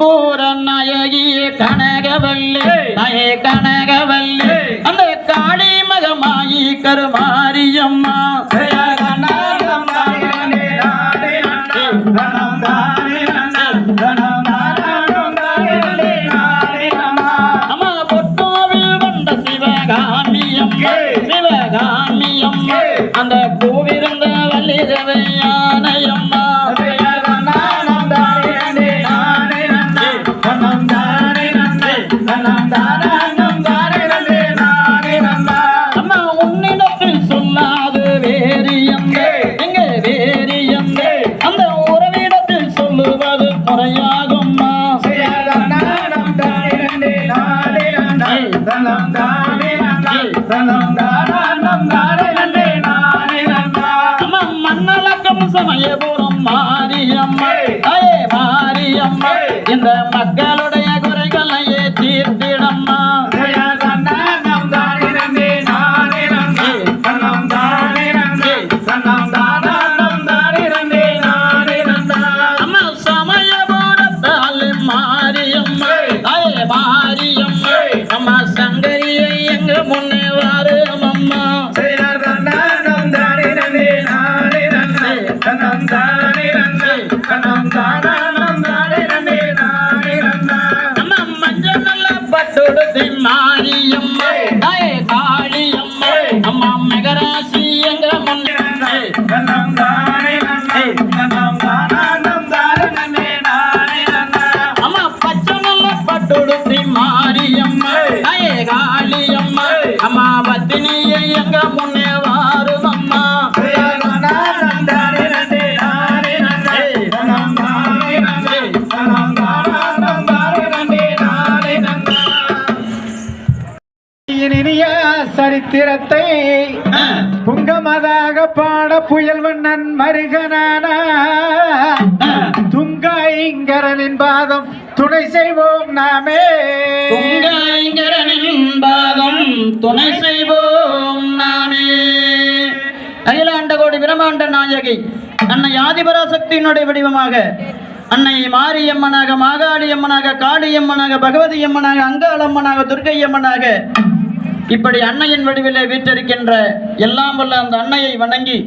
கற்பூர நாயகியே கனகவல்லி நாயே கனகவல்லி. அந்த காளி மகமாயி கருமாரியம்மா. அம்மா பொட்டோவில் வந்த சிவகாமியம் அந்த பூவிருந்த வல்லிரவையானையம்மா. மண்ணலக்கம் சமயபுரம் மாரியம்மா. அயே மாரியம்மா இந்த மக்களுடைய இனிய சரித்திரத்தை புங்கமதாக பாட புயல் வண்ணன் மருகனான துங்காயிங்கரனின் பாதம் துணை செய்வோம் நாமே. துங்காய்கரனின் பாதம் துணை செய்வோம் நாமே. அகிலாண்ட கோடி பிரம்மாண்ட நாயகி அன்னை ஆதிபராசக்தியினுடைய வடிவமாக அன்னை மாரியம்மனாக மாகாளியம்மனாக காளியம்மனாக பகவதி அம்மனாக அங்காளம்மனாக துர்க்கையம்மனாக இப்படி அன்னையின் வடிவிலே வீற்றிருக்கின்ற எல்லாம் வல்ல அந்த அன்னையை வணங்கி